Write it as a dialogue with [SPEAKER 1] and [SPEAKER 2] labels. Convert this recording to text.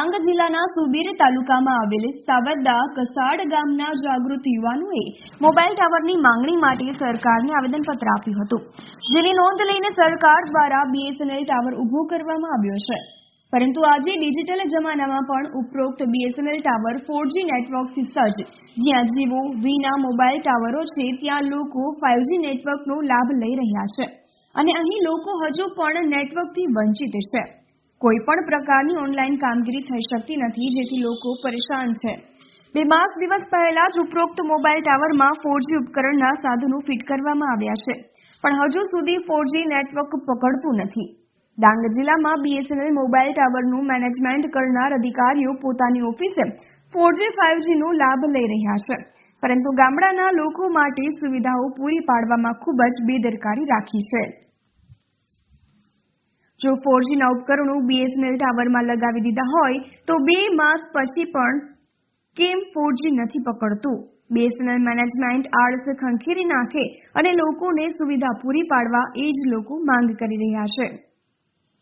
[SPEAKER 1] જિલ્લાના સુબીર તાલુકામાં આવેલ સાવરદા કસાડ ગામના જાગૃત યુવાનોએ મોબાઈલ ટાવરની માંગણી માટે સરકારને આવેદનપત્ર આપ્યું હતું, જેની નોંધ લઈને સરકાર દ્વારા બીએસએનએલ ટાવર ઊભો કરવામાં આવ્યો છે. પરંતુ આજે ડિજિટલ જમાનામાં પણ ઉપરોક્ત બીએસએનએલ ટાવર ફોરજી નેટવર્કથી સજ્જ જ્યાં જીવો વીના મોબાઈલ ટાવરો છે, ત્યાં લોકો ફાઇવજી નેટવર્કનો લાભ લઈ રહ્યા છે. અને અહીં લોકો હજુ પણ નેટવર્કથી વંચિત છે. કોઈ પણ પ્રકારની ઓનલાઈન કામગીરી થઈ શકતી નથી, જેથી લોકો પરેશાન છે. બે માસ દિવસ પહેલા જ ઉપરોક્ત મોબાઈલ ટાવરમાં ફોરજી ઉપકરણના સાધનો ફિટ કરવામાં આવ્યા છે. પણ હજુ સુધી ફોરજી નેટવર્ક પકડતું નથી. ડાંગ જિલ્લામાં બીએસએનએલ મોબાઈલ ટાવરનું મેનેજમેન્ટ કરનાર અધિકારીઓ પોતાની ઓફિસે ફોરજી ફાઇવજીનો લાભ લઈ રહ્યા છે. પરંતુ ગામડાના લોકો માટે સુવિધાઓ પૂરી પાડવામાં ખૂબ જ બેદરકારી રાખી છે. જો ફોરજીના ઉપકરણો બીએસએનએલ ટાવરમાં લગાવી દીધા હોય, તો બે માસ પછી પણ કેમ ફોરજી નથી પકડતું? બીએસએનએલ મેનેજમેન્ટ આળસ ખંખેરી નાખે અને લોકોને સુવિધા પૂરી પાડવા એ જ લોકો માંગ કરી રહ્યા છે.